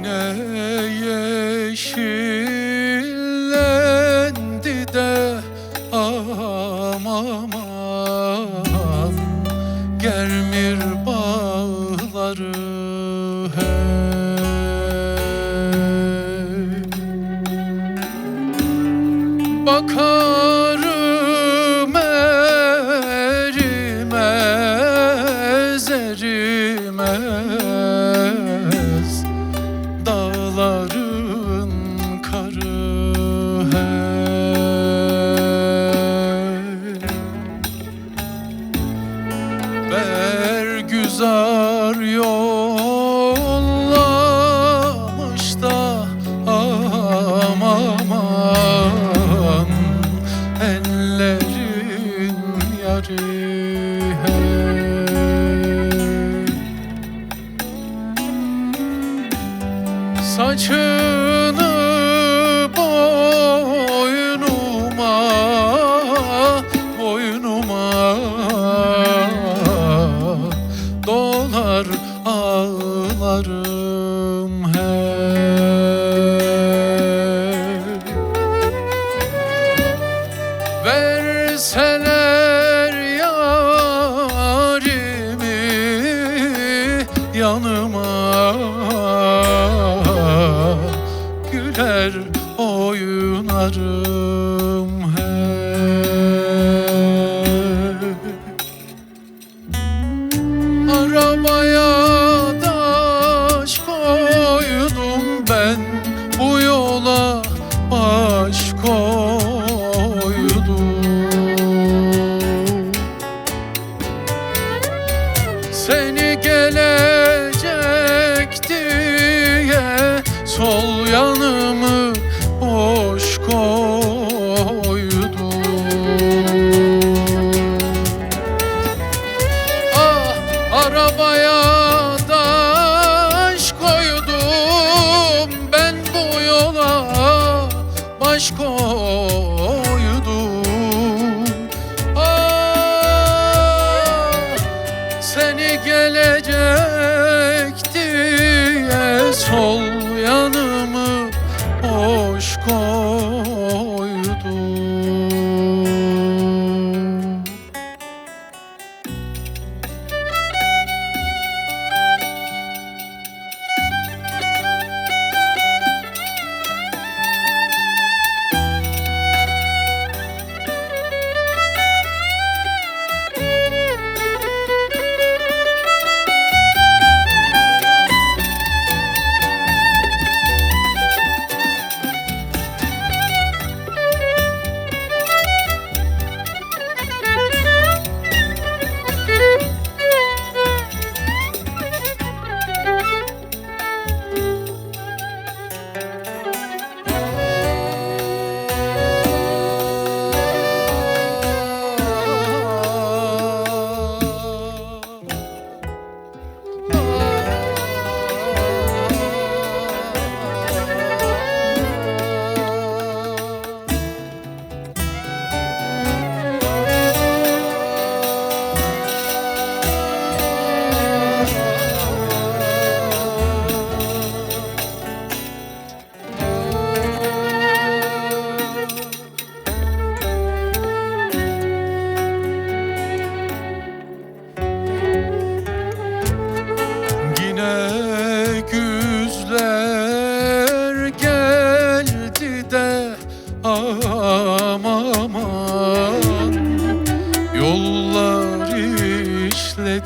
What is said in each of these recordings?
Yine yeşillendi de aman aman. Germir bağları hey. Bakar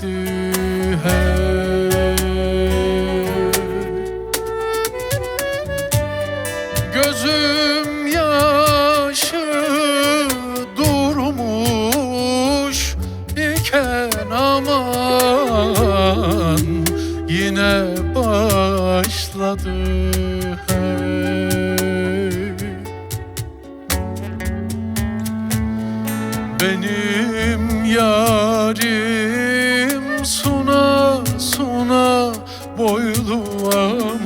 dühe Gözüm yaşı durmuş iken aman Yine başladı. Benim yarim suna suna boyluamam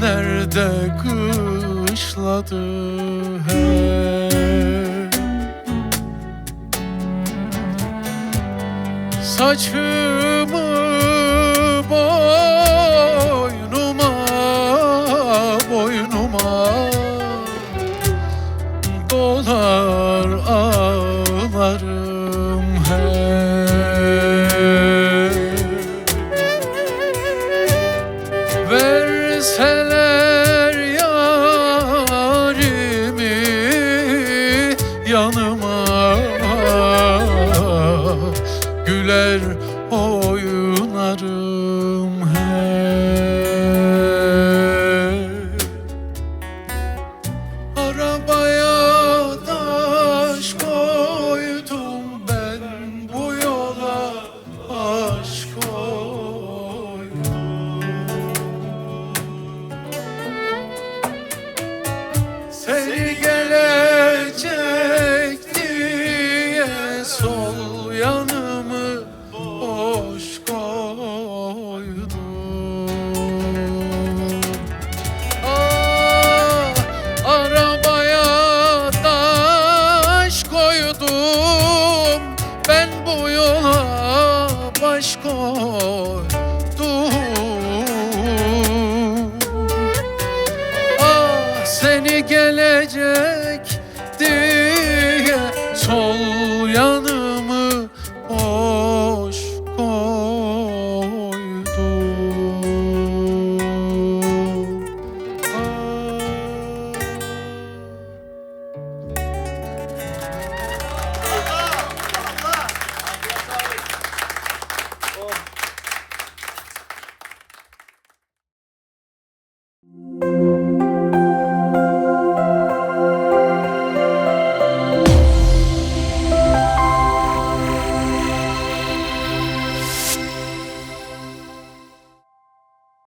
Nerede kışladı hey Saçımı boynuma boynuma Dolar ağlarım beraber oynarım hey Arabaya Seni gelecek diye sol